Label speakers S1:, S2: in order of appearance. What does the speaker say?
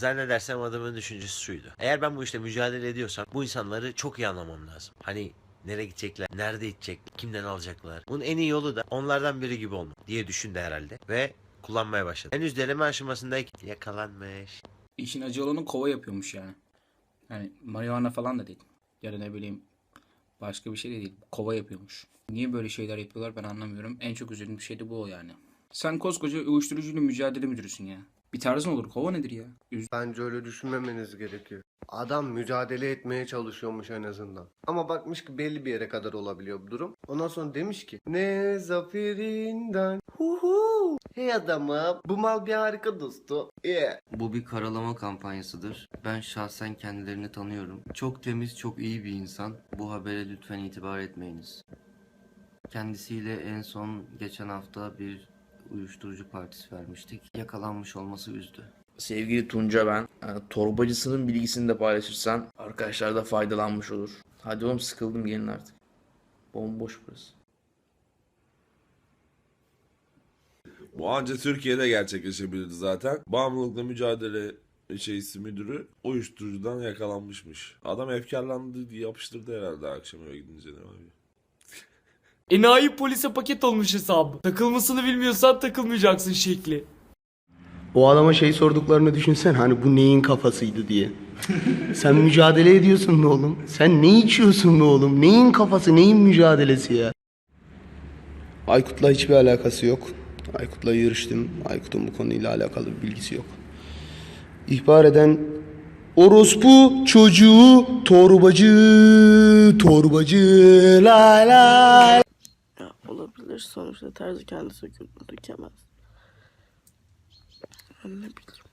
S1: Zannedersem adamın düşüncesi şuydu. Eğer ben bu işte mücadele ediyorsam bu insanları çok iyi anlamam lazım. Hani nereye gidecekler, nerede gidecekler, kimden alacaklar. Bunun en iyi yolu da onlardan biri gibi olmak diye düşündü herhalde ve kullanmaya başladı. Henüz deneme aşamasındayken yakalanmış.
S2: İşin acı olanı kova yapıyormuş yani. Yani marihuana falan da değil. Ya da ne bileyim başka bir şey de değil. Kova yapıyormuş. Niye böyle şeyler yapıyorlar ben anlamıyorum. En çok üzüldüğüm şey de bu yani. Sen koskoca uyuşturucuyla mücadele müdürüsün ya. Bir tarzın olur. Kova nedir ya? Üz-
S3: Bence öyle düşünmemeniz gerekiyor. Adam mücadele etmeye çalışıyormuş en azından. Ama bakmış ki belli bir yere kadar olabiliyor bu durum. Ondan sonra demiş ki ne zaferinden hu hu. Hey adamım bu mal bir harika dostu. Yeah.
S4: Bu bir karalama kampanyasıdır. Ben şahsen kendilerini tanıyorum. Çok temiz, çok iyi bir insan. Bu habere lütfen itibar etmeyiniz. Kendisiyle en son geçen hafta bir uyuşturucu partisi vermiştik. Yakalanmış olması üzdü.
S5: Sevgili Tunca ben. Yani torbacısının bilgisini de paylaşırsan arkadaşlar da faydalanmış olur. Hadi oğlum sıkıldım gelin artık. Bomboş burası.
S6: Bu ancak Türkiye'de gerçekleşebilirdi zaten. Bağımlılıkla mücadele şeysi müdürü uyuşturucudan yakalanmışmış. Adam efkarlandı diye yapıştırdı herhalde akşam eve gidince ne abi.
S7: Enayi polise paket olmuş hesabı. Takılmasını bilmiyorsan takılmayacaksın şekli.
S8: O adama şey sorduklarını düşünsen hani bu neyin kafasıydı diye. Sen mücadele ediyorsun be oğlum. Sen ne içiyorsun be oğlum? Neyin kafası, neyin mücadelesi ya? Aykut'la hiçbir alakası yok. Aykut'la yarıştım. Aykut'un bu konuyla alakalı bir bilgisi yok. İhbar eden orospu çocuğu torbacı torbacı la la
S9: Ya olabilir sonuçta terzi kendi söküldü dikemez. Ben ne bileyim.